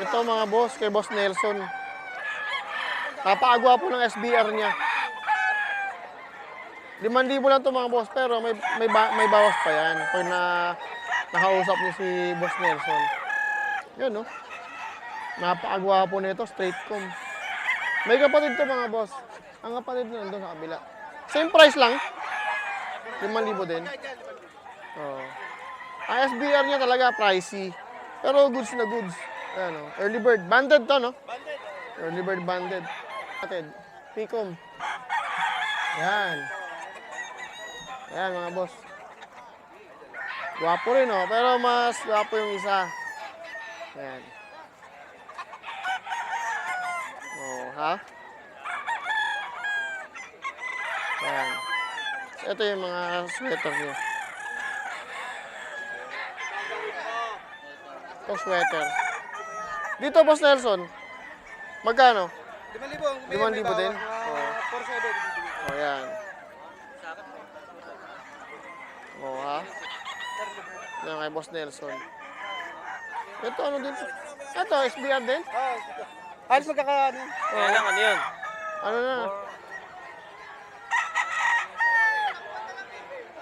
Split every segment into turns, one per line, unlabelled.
Ito mga boss, kay Boss Nelson. Napakagwa po ng SBR niya. 5,000 lang to mga boss, pero may may ba- may bawas pa yan pag na nakausap niyo si Boss Nelson. Yun no. Napakagwa po nito, straight com. May kapatid to mga boss. Ang kapatid na nandun sa kabila. Same price lang. 5,000 din. Oo. Ang SBR niya talaga pricey. Pero goods na goods. Ayan o. Early bird. Banded to, no? Banded. Early bird banded. Kapatid. Picom. Yan. Yan mga boss. Gwapo rin oh. Pero mas gwapo yung isa. Yan. Oh, ha? Yan. Ito yung mga sweater niya. Ito sweater. Dito, Boss Nelson. Magkano?
5,000.
5,000 din?
Oo.
Oo.
4,700.
O, yan. O, ha? Yan kay Boss Nelson. Ito, ano din? Ito, SBR din?
Ah, halos magkakaano.
Kaya lang, ano yun?
Ano na?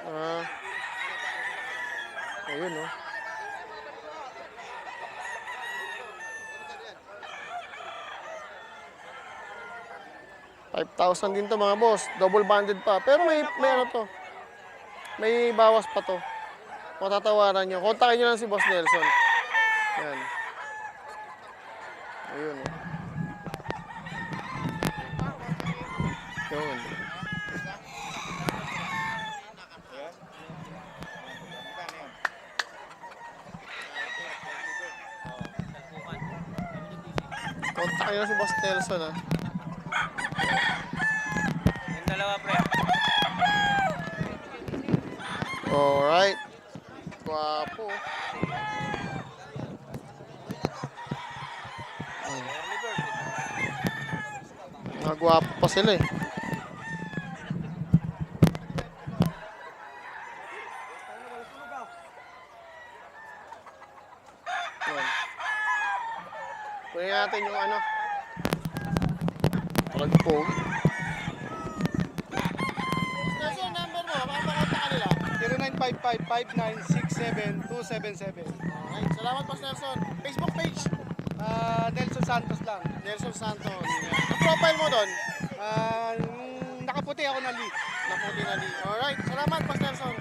Ah. Ayun, oh. Five thousand din to mga boss. Double banded pa. Pero may, may ano to. May bawas pa to. Matatawaran nyo. Kontakin nyo lang si Boss Nelson. Yan. Ayun. Yun. Kontak nyo si Boss Nelson ah.
Dalawa, pre.
Alright. Gwapo. Mga gwapo pa sila eh. Kunin natin yung ano. Pagpog.
0955-5967-277.
Okay, salamat Boss Nelson. Facebook page,
Ah, Nelson Santos lang.
Nelson Santos. Ang profile mo doon,
Ah, nakaputi ako na lead.
naputi na di. Alright, salamat Boss Nelson.